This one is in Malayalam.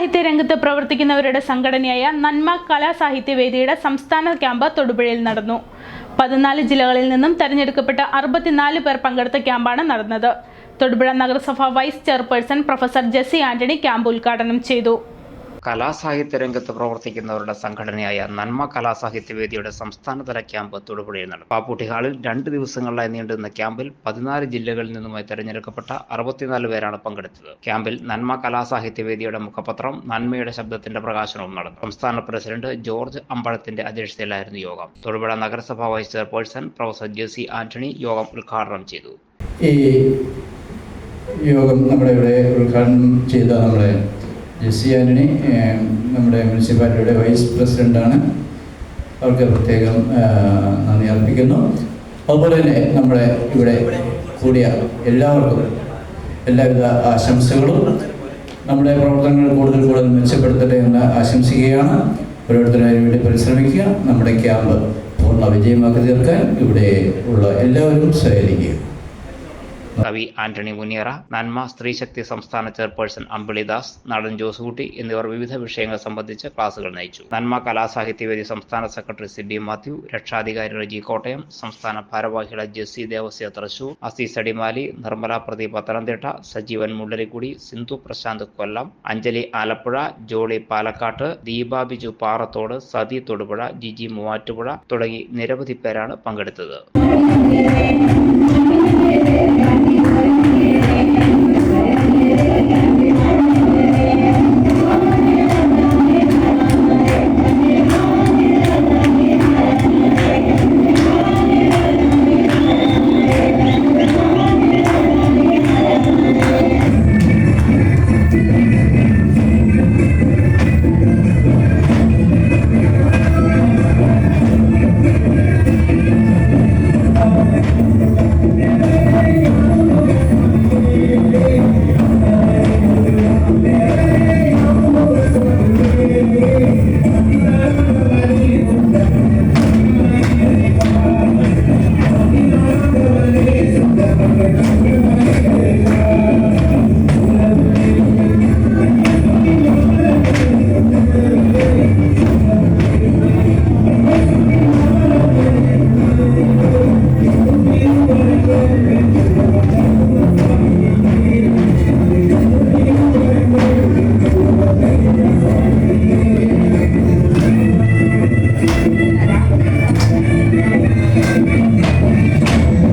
കലാസാഹിത്യ രംഗത്ത് പ്രവർത്തിക്കുന്നവരുടെ സംഘടനയായ നന്മ കലാസാഹിത്യ വേദിയുടെ സംസ്ഥാന ക്യാമ്പ് തൊടുപുഴയിൽ നടന്നു. പതിനാല് ജില്ലകളിൽ നിന്നും തെരഞ്ഞെടുക്കപ്പെട്ട അറുപത്തിനാല് പേർ പങ്കെടുത്ത ക്യാമ്പാണ് നടന്നത്. തൊടുപുഴ നഗരസഭ vice chairperson professor Jessy Antony camp ഉദ്ഘാടനം ചെയ്തു. കലാസാഹിത്യ രംഗത്ത് പ്രവർത്തിക്കുന്നവരുടെ സംഘടനയായ നന്മ കലാസാഹിത്യ വേദിയുടെ സംസ്ഥാനതല ക്യാമ്പ് തൊടുപുഴയിൽ നടന്നു. പാപ്പൂട്ടി ഹാളിൽ രണ്ട് ദിവസങ്ങളിലായി നീണ്ടുനിന്ന ക്യാമ്പിൽ പതിനാല് ജില്ലകളിൽ നിന്നുമായി തെരഞ്ഞെടുക്കപ്പെട്ട അറുപത്തിനാല് പേരാണ് പങ്കെടുത്തത്. ക്യാമ്പിൽ നന്മ കലാസാഹിത്യ വേദിയുടെ മുഖപത്രം നന്മയുടെ ശബ്ദത്തിന്റെ പ്രകാശനവും നടന്നു. സംസ്ഥാന പ്രസിഡന്റ് ജോർജ് അമ്പഴത്തിന്റെ അധ്യക്ഷതയിലായിരുന്നു യോഗം. തൊടുപുഴ നഗരസഭാ vice chairperson professor Jessy Antony യോഗം ഉദ്ഘാടനം ചെയ്തു. ഈ യോഗം നമ്മുടെ ഇവിടെ ഉദ്ഘാടനം ചെയ്ത നമ്മുടെ ജെസ്സി ആന്റണി നമ്മുടെ മുനിസിപ്പാലിറ്റിയുടെ വൈസ് പ്രസിഡന്റാണ് അവർക്ക് പ്രത്യേകം നന്ദി അർപ്പിക്കുന്നു. അതുപോലെ തന്നെ നമ്മുടെ ഇവിടെ കൂടിയ എല്ലാവർക്കും എല്ലാവിധ ആശംസകളും. നമ്മുടെ പ്രവർത്തനങ്ങൾ കൂടുതൽ കൂടുതൽ മെച്ചപ്പെടുത്തട്ടെ എന്ന് ആശംസിക്കുകയാണ്. ഓരോരുത്തരും വേണ്ടി പരിശ്രമിക്കുക. നമ്മുടെ ക്യാമ്പ് പൂർണ വിജയമാക്കി തീർക്കാൻ ഇവിടെ ഉള്ള എല്ലാവരും സഹകരിക്കുക. കവി ആന്റണി മുനിയറ നന്മ സ്ത്രീശക്തി സംസ്ഥാന ചെയർപേഴ്സൺ അമ്പിളിദാസ് നടൻ ജോസുകുട്ടി എന്നിവർ വിവിധ വിഷയങ്ങൾ സംബന്ധിച്ച് ക്ലാസുകൾ നയിച്ചു. നന്മ കലാസാഹിത്യവേദി സംസ്ഥാന സെക്രട്ടറി സിബി മാത്യു രക്ഷാധികാരി റജി കോട്ടയം സംസ്ഥാന ഭാരവാഹികളെ ജെസ്സി ദേവസ്യ തൃശൂർ അസീസ് അടിമാലി നിർമ്മല പ്രദീപ് പത്തനംതിട്ട സജീവൻ മുള്ളരിക്കുടി സിന്ധു പ്രശാന്ത് കൊല്ലം അഞ്ജലി ആലപ്പുഴ ജോളി പാലക്കാട്ട് ദീപ ബിജു പാറത്തോട് സതി തൊടുപുഴ ജിജി മൂവാറ്റുപുഴ തുടങ്ങി നിരവധി പേരാണ് പങ്കെടുത്തത്. Thank you.